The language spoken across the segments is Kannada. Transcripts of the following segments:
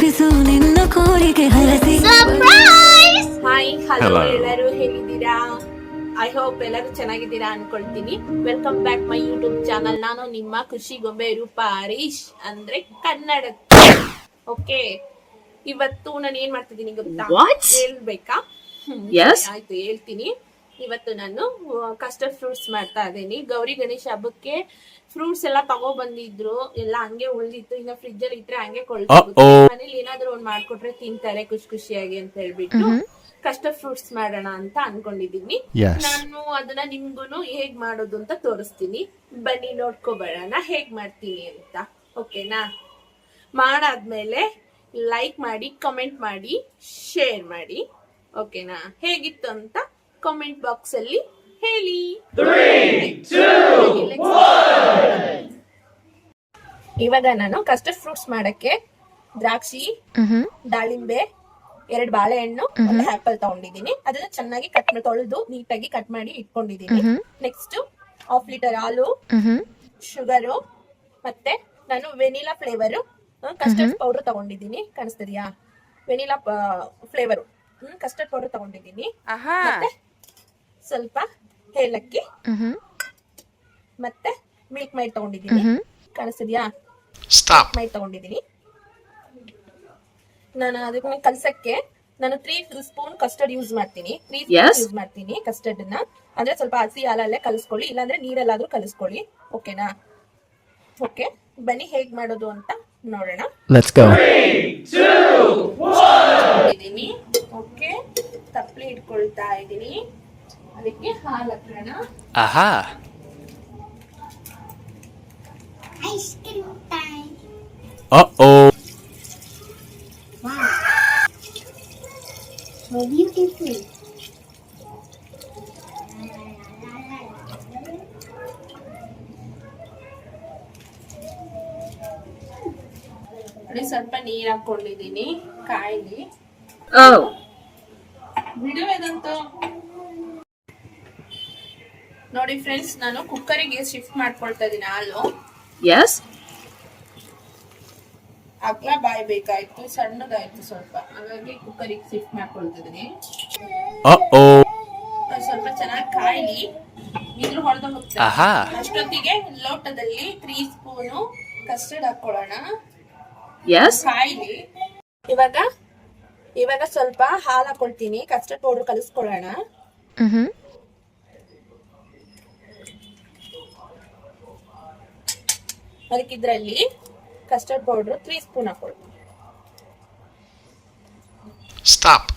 ಜಪಿಸು ನಿನ್ನ ಕೋರಿಕೆ ಹರಸಿ. Hi hello Hello. ಎಲ್ಲರೂ ಹೇಗಿದ್ದೀರಾ? ಐ ಹೋಪ್ ಎಲ್ಲರೂ ಚೆನ್ನಾಗಿದ್ದೀರಾ ಅನ್ಕೊಳ್ತೀನಿ. Welcome back my YouTube channel ನಾನು ನಿಮ್ಮ ಖುಷಿ ಗೊಂಬೆ ರೂಪ ಹರೀಶ್ ಅಂದ್ರೆ ಕನ್ನಡ. ಓಕೆ ಇವತ್ತು ನಾನು ಏನ್ ಮಾಡ್ತಿದ್ದೀನಿ ಗೊತ್ತಾ? What? ಹೇಳ್ಬೇಕಾ? ಹ್ಮ್, Yes. ಆಯ್ತು ಹೇಳ್ತೀನಿ. ಇವತ್ತು ನಾನು ಕಸ್ಟರ್ಡ್ ಫ್ರೂಟ್ಸ್ ಮಾಡ್ತಾ ಇದ್ದೀನಿ. ಗೌರಿ ಗಣೇಶ ಹಬ್ಬಕ್ಕೆ ಫ್ರೂಟ್ಸ್ ಎಲ್ಲ ತಗೋ ಬಂದಿದ್ರು ಎಲ್ಲ ಹಂಗೆ ಉಳಿದಿತ್ತು. ಇನ್ನ ಫ್ರಿಡ್ಜ್ ಅಲ್ಲಿ ಇಟ್ರೆ ಹಂಗೆ ಕೊಳ್ತು ಮನೇಲಿ ಏನಾದ್ರು ಒಂದ್ ಮಾಡ್ಕೊಟ್ರೆ ತಿಂತಾರೆ ಖುಷಿ ಖುಷಿಯಾಗಿ ಅಂತ ಹೇಳ್ಬಿಟ್ಟು ಕಸ್ಟರ್ಡ್ ಫ್ರೂಟ್ಸ್ ಮಾಡೋಣ ಅಂತ ಅನ್ಕೊಂಡಿದೀನಿ ನಾನು ಅದನ್ನ ನಿಮ್ಗುನು ಹೇಗ್ ಮಾಡೋದು ಅಂತ ತೋರಿಸ್ತೀನಿ. ಬನ್ನಿ ನೋಡ್ಕೊಬರೋಣ ಹೇಗ್ ಮಾಡ್ತೀನಿ ಅಂತ. ಓಕೆನಾ ಮಾಡಾದ್ಮೇಲೆ ಲೈಕ್ ಮಾಡಿ ಕಮೆಂಟ್ ಮಾಡಿ ಶೇರ್ ಮಾಡಿ. ಓಕೆನಾ ಹೇಗಿತ್ತು ಅಂತ ಕಾಮೆಂಟ್ ಬಾಕ್ಸ್ ಅಲ್ಲಿ ಹೇಳಿ. ಇವಾಗ ನಾನು ಕಸ್ಟರ್ಡ್ ಫ್ರೂಟ್ಸ್ ಮಾಡಕ್ಕೆ ದ್ರಾಕ್ಷಿ ದಾಳಿಂಬೆ ಎರಡು ಬಾಳೆಹಣ್ಣು ಒಂದು ಆಪಲ್ ತಗೊಂಡಿದ್ದೀನಿ. ಅದನ್ನ ಚೆನ್ನಾಗಿ ಕಟ್ ತೊಳೆದು ನೀಟಾಗಿ ಕಟ್ ಮಾಡಿ ಇಟ್ಕೊಂಡಿದ್ದೀನಿ. ನೆಕ್ಸ್ಟ್ ಹಾಫ್ ಲೀಟರ್ ಹಾಲು ಶುಗರು ಮತ್ತೆ ನಾನು ವೆನಿಲಾ ಫ್ಲೇವರ್ ಕಸ್ಟರ್ಡ್ ಪೌಡರ್ ತಗೊಂಡಿದ್ದೀನಿ. ಕಾಣಿಸ್ತಿದ್ಯಾ? Vanilla flavour hmm custard powder ತಗೊಂಡಿದ್ದೀನಿ. ಮತ್ತೆ ಸ್ವಲ್ಪ ಏಲಕ್ಕಿ ಮತ್ತೆ ಮಿಲ್ಕ್ ಮೈ ತಗೊಂಡಿದ್ದೀನಿ. ಕಾಣಿಸ್ತಿದ್ಯಾ ಸ್ಟಾಪ್ ಮೈ ತಗೊಂಡಿದ್ದೀನಿ. ನಾನು ಅದಕ್ಕೆ ಕಲ್ಸಕ್ಕೆ ನಾನು ತ್ರೀ ಸ್ಪೂನ್ ಕಸ್ಟರ್ಡ್ ಯೂಸ್ ಮಾಡ್ತೀನಿ. ತ್ರೀ ಸ್ಪೂನ್ ಯೂಸ್ ಮಾಡ್ತೀನಿ ಕಸ್ಟರ್ಡ್ನ. ಅಂದ್ರೆ ಸ್ವಲ್ಪ ಹಸಿ ಹಾಲಲ್ಲೇ ಕಲಿಸ್ಕೊಳ್ಳಿ ಇಲ್ಲಾಂದ್ರೆ ನೀರಲ್ಲಾದ್ರೂ ಕಲಿಸ್ಕೊಳ್ಳಿ. ಓಕೆನಾ ಓಕೆ ಬನ್ನಿ ಹೇಗ್ ಮಾಡೋದು ಅಂತ ನೋಡೋಣ. ಲೆಟ್ಸ್ ಗೋ ಇದ್ದೀನಿ ಓಕೆ ತಪ್ಪಲಿ ಇಟ್ಕೊಳ್ತಾ ಇದ್ದೀನಿ. ಅದಕ್ಕೆ ಹಾಲು ಹಾಕೋಣ Aha. Uh oh. So beautiful. ನೋಡಿ ಸ್ವಲ್ಪ ನೀರ್ ಹಾಕೊಂಡಿದ್ದೀನಿ ಕಾಯಿಲಿ Oh, ಬಿಡುವೇದಂತ ನೋಡಿ ಫ್ರೆಂಡ್ಸ್ ನಾನು ಕುಕ್ಕರಿಗೆ ಶಿಫ್ಟ್ ಮಾಡ್ಕೊಳ್ತಾ ಇದ್ದೀನಿ ಹಾಲು. ಎಸ್ ಅಗ್ಲ ಬಾಯ್ ಬೇಕಾಯ್ತು ಸಣ್ಣದಾಯ್ತು ಸ್ವಲ್ಪ. ಹಾಗಾಗಿ ಕುಕ್ಕರಿಗೆ ಶಿಫ್ಟ್ ಮಾಡ್ಕೊಳ್ತಾ ಇದೀನಿ. ಸ್ವಲ್ಪ ಚೆನ್ನಾಗಿ ಕಾಯ್ಲಿ. ಇದ್ರು ಹೊಡೆದು ಹೋಗ್ತದೆ Aha. ಅಷ್ಟೊತ್ತಿಗೆ ಲೋಟದಲ್ಲಿ ತ್ರೀ ಸ್ಪೂನು ಕಸ್ಟರ್ಡ್ ಹಾಕೊಳ್ಳೋಣ ಕಾಯ್ಲಿ. ಇವಾಗ ಇವಾಗ ಸ್ವಲ್ಪ ಹಾಲು ಹಾಕೊಳ್ತೀನಿ. ಕಸ್ಟರ್ಡ್ ಪೌಡರ್ ಕಲಿಸ್ಕೊಳ್ಳೋಣ. ಅದಕ್ಕೆ ಇದರಲ್ಲಿ ಕಸ್ಟರ್ಡ್ ಪೌಡರ್ ತ್ರೀ ಸ್ಪೂನ್ ಹಾಕೊಳ್ಳಿ ಸ್ಟಾಪ್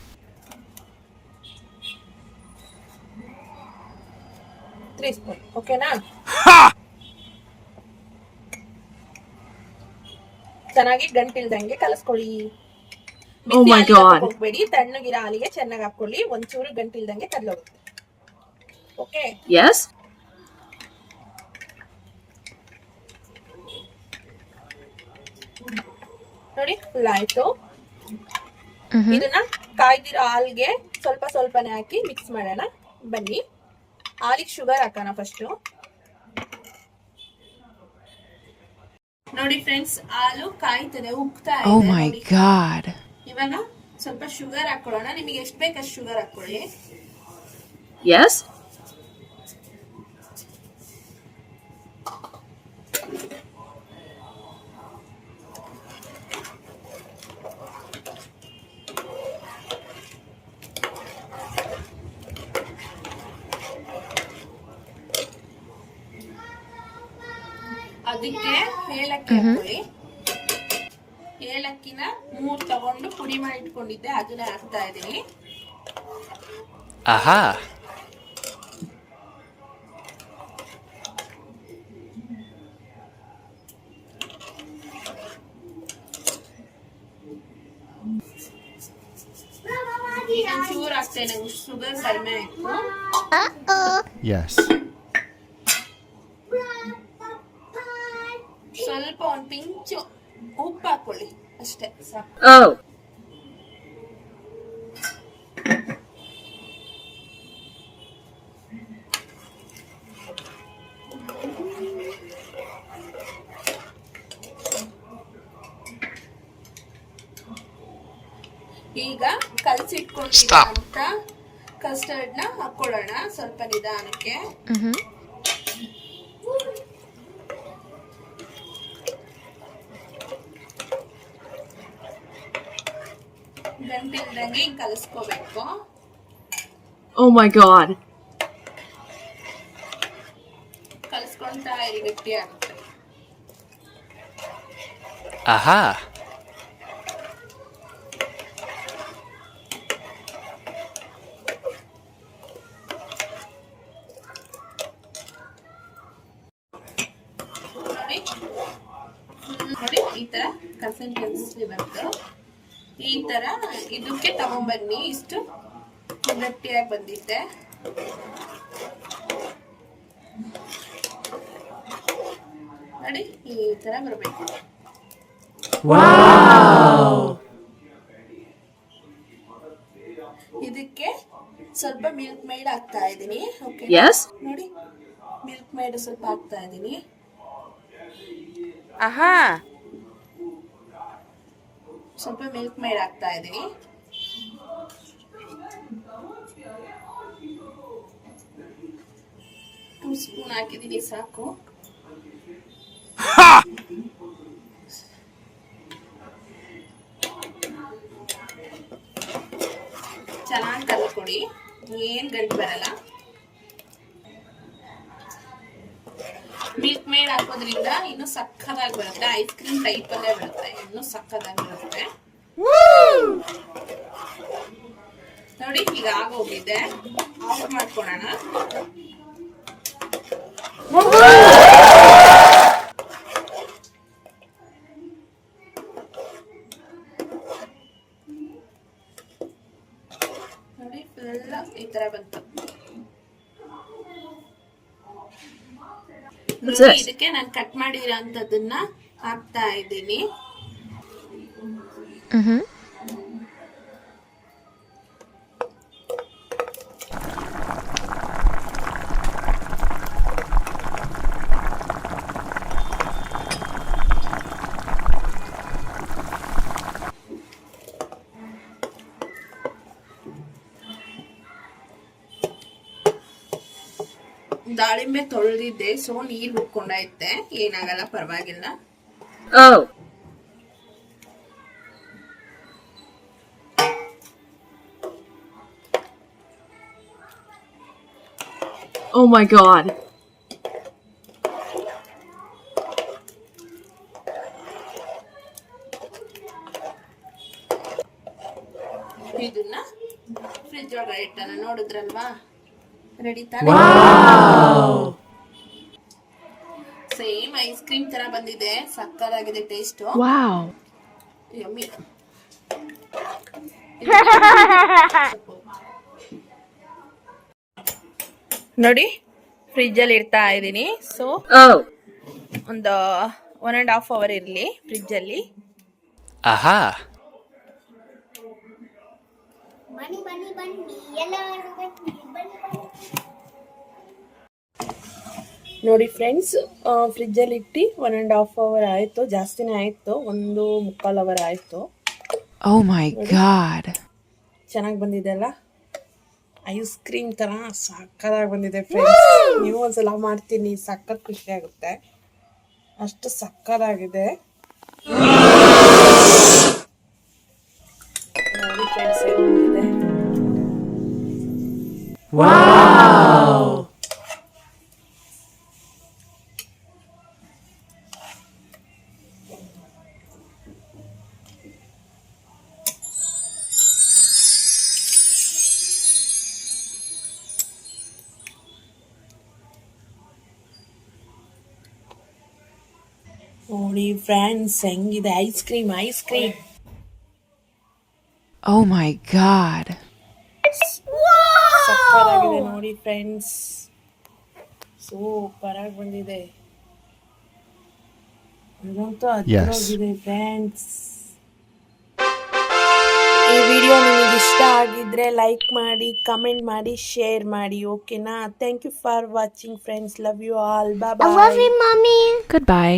ತ್ರೀ ಸ್ಪೂನ್ ಓಕೆನಾ ಚೆನ್ನಾಗಿ ಗಂಟಿಲ್ದಂಗೆ ಕಲಸ್ಕೊಳ್ಳಿ. Oh my God. ಹೋಗ್ಬೇಡಿ ತಣ್ಣಗಿರ ಹಾಲಿಗೆ ಚೆನ್ನಾಗಿ ಹಾಕೊಳ್ಳಿ ಒಂಚೂರು ಗಂಟಿಲ್ದಂಗೆ ಕಲ್ಲೋಗುತ್ತೆ ಓಕೆ Yes. ನೋಡಿ ಫುಲ್ ಆಯ್ತು ಇದನ್ನ ಕಾಯ್ದಿರೋ ಹಾಲ್ಗೆ ಸ್ವಲ್ಪ ಸ್ವಲ್ಪನೇ ಹಾಕಿ ಮಿಕ್ಸ್ ಮಾಡೋಣ. ಬನ್ನಿ. ಹಾಲಿಗೆ ಶುಗರ್ ಹಾಕೋಣ ಫಸ್ಟು ನೋಡಿ ಫ್ರೆಂಡ್ಸ್ ಹಾಲು ಕಾಯ್ತದೆ ಉಕ್ತಾ ಇದೆ. Oh. ಇವಾಗ ಸ್ವಲ್ಪ ಶುಗರ್ ಹಾಕೊಳ್ಳೋಣ. ನಿಮಗೆ ಎಷ್ಟು ಬೇಕಷ್ಟು ಶುಗರ್ ಹಾಕೊಳ್ಳಿ. Yes. ಅದಕ್ಕೆ ಏಲಕ್ಕಿ ಹಾಕೊಳ್ಳಿ ಏಲಕ್ಕಿನ ಮೂರ್ ತಗೊಂಡು ಪುಡಿ ಮಾಡಿ ಇಟ್ಕೊಂಡಿದ್ದೆ ಅದನ್ನ ಹಾಕ್ತಾ ಇದೀನಿ ಆಹಾ. ಒಂಚೂರು ಹಾಕ್ತೇನೆ ಶುಗರ್ ಕಡಿಮೆ ಆಯ್ತು. ಎಸ್ ಪಿಂಚು ಉಪ್ಪು ಹಾಕೊಳ್ಳಿ ಅಷ್ಟೇ ಸಾಕು. ಈಗ ಕಲಸಿಟ್ಕೊಂಡಿರೋ ಕಸ್ಟರ್ಡ್ನ ಹಾಕೊಳ್ಳೋಣ ಸ್ವಲ್ಪ ನಿಧಾನಕ್ಕೆ. ಗಂಟಿಲ್ದಂಗೆ ಹಿಂಗೆ ಕಲಿಸ್ಕೋಬೇಕು. ಓ ಮೈ ಗಾಡ್ ಕಲಿಸ್ಕೊಂತಾ ಇರಿ ಗಟ್ಟಿ ಆಗುತ್ತೆ. Aha. ನೋಡಿ ನೋಡಿ ಈ ತರ ಕನ್ಸಿಸ್ಟೆನ್ಸಿ ಬಂತು ಈ ತರ ಇದಕ್ಕೆ ತಗೊಂಬನ್ನಿ ಇಷ್ಟು ಗಟ್ಟಿಯಾಗಿ ಬಂದಿದ್ದೆ ನೋಡಿ ಈ ತರ ಬರಬೇಕು. ಇದಕ್ಕೆ ಸ್ವಲ್ಪ ಮಿಲ್ಕ್ ಮೇಡ್ ಹಾಕ್ತಾ ಇದೀನಿ ಓಕೆ? ನೋಡಿ ಮಿಲ್ಕ್ ಮೇಡ್ ಸ್ವಲ್ಪ ಹಾಕ್ತಾ ಇದೀನಿ ಆಹಾ! ಸ್ವಲ್ಪ ಮಿಲ್ಕ್ ಮೇಡ್ ಹಾಕ್ತಾ ಇದ್ದೀನಿ. ಟೂ ಸ್ಪೂನ್ ಹಾಕಿದ್ದೀನಿ ಸಾಕು ಚೆನ್ನಾಗಿ ಕಲ್ಕೊಡಿ ಏನು ಗಂಟು ಬರಲ್ಲ ಮಿಲ್ಕ್ ಮೇಡ್ ಹಾಕೋದ್ರಿಂದ ಇನ್ನೂ ಸಕ್ಕದಾಗಿ ಬರುತ್ತೆ ಐಸ್ ಕ್ರೀಮ್ ಟೈಪಲ್ಲೇ ಬರುತ್ತೆ. ಇನ್ನೂ ಸಕ್ಕದಾಗಿ ಬರುತ್ತೆ ನೋಡಿ, ಈಗ ಆಗೋಗಿದೆ. ಆಫ್ ಮಾಡ್ಕೊಳೋಣ ನೋಡಿ ಫುಲ್ ಈ ತರ ಬಂತು. ನೋಡಿ, ಇದಕ್ಕೆ ನಾನು ಕಟ್ ಮಾಡಿರೋ ಅಂತದನ್ನ ಹಾಕ್ತಾ ಇದ್ದೀನಿ. ದಾಳಿಂಬೆ ತೊಳೆದಿದ್ದೆ ಸೊ ನೀರ್ ಬಿಟ್ಕೊಂಡೈತೆ ಏನಾಗಲ್ಲ ಪರವಾಗಿಲ್ಲ Oh. Oh my god. ಇದನ್ನ ಫ್ರಿಜ್ ಒಳಗಡೆ ಇಟ್ಟನ ನೋಡಿದ್ರಲ್ವಾ ರೆಡಿ ತಾನೆ ಸೇಮ್ ಐಸ್ ಕ್ರೀಮ್ ತರ ಬಂದಿದೆ. ಸಕ್ಕತ್ತಾಗಿದೆ ಟೇಸ್ಟ್. ಯಮ್ಮಿ ನೋಡಿ ಫ್ರಿಜ್ ಅಲ್ಲಿ ಇಡ್ತಾ ಇದ್ದೀನಿ. So Oh. ಒಂದು ಒನ್ ಅಂಡ್ ಹಾಫ್ ಅವರ್ ಇರಲಿ ಫ್ರಿಜ್ ಅಲ್ಲಿ Aha. ನೋಡಿ ಫ್ರೆಂಡ್ಸ್ ಫ್ರಿಜ್ಜಲ್ಲಿ ಇಟ್ಟು ಒನ್ ಆ್ಯಂಡ್ ಹಾಫ್ ಅವರ್ ಆಯಿತು ಜಾಸ್ತಿನೇ ಆಯಿತು ಒಂದು ಮುಕ್ಕಾಲು ಅವರ್ ಆಯಿತು. ಓ ಮೈ ಗಾಡ್ ಚೆನ್ನಾಗಿ ಬಂದಿದೆ ಅಲ್ಲ? ಐಸ್ ಕ್ರೀಮ್ ಥರ ಸಕ್ಕತ್ತಾಗಿ ಬಂದಿದೆ ಫ್ರೆಂಡ್ಸ್ ನೀವು ಒಂದ್ಸಲ ಮಾಡ್ತೀನಿ ಸಕ್ಕತ್ ಖುಷಿ ಆಗುತ್ತೆ. ಅಷ್ಟು ಸಕ್ಕತ್ತಾಗಿದೆ ಫ್ರೆಂಡ್ಸ್ ಏನು ಬಂದಿದೆ ನೋಡಿ ಫ್ರೆಂಡ್ಸ್ ಹೆಂಗಿದೆ ice cream ice cream Oh my god. ಸಕ್ಕತ್ತಾಗಿದೆ ನೋಡಿ ಫ್ರೆಂಡ್ಸ್ ಸೂಪರ್ ಆಗಿ ಬಂದಿದೆ ಇದಂತೂ ಅದ್ರೋಗಿದೆ ಫ್ರೆಂಡ್ಸ್ ಈ ವಿಡಿಯೋ ನಿಮಗೆ ಇಷ್ಟ ಆಗಿದ್ರೆ ಲೈಕ್ ಮಾಡಿ ಕಮೆಂಟ್ ಮಾಡಿ ಶೇರ್ ಮಾಡಿ ಓಕೆನಾ thank you for watching friends love you all bye Goodbye.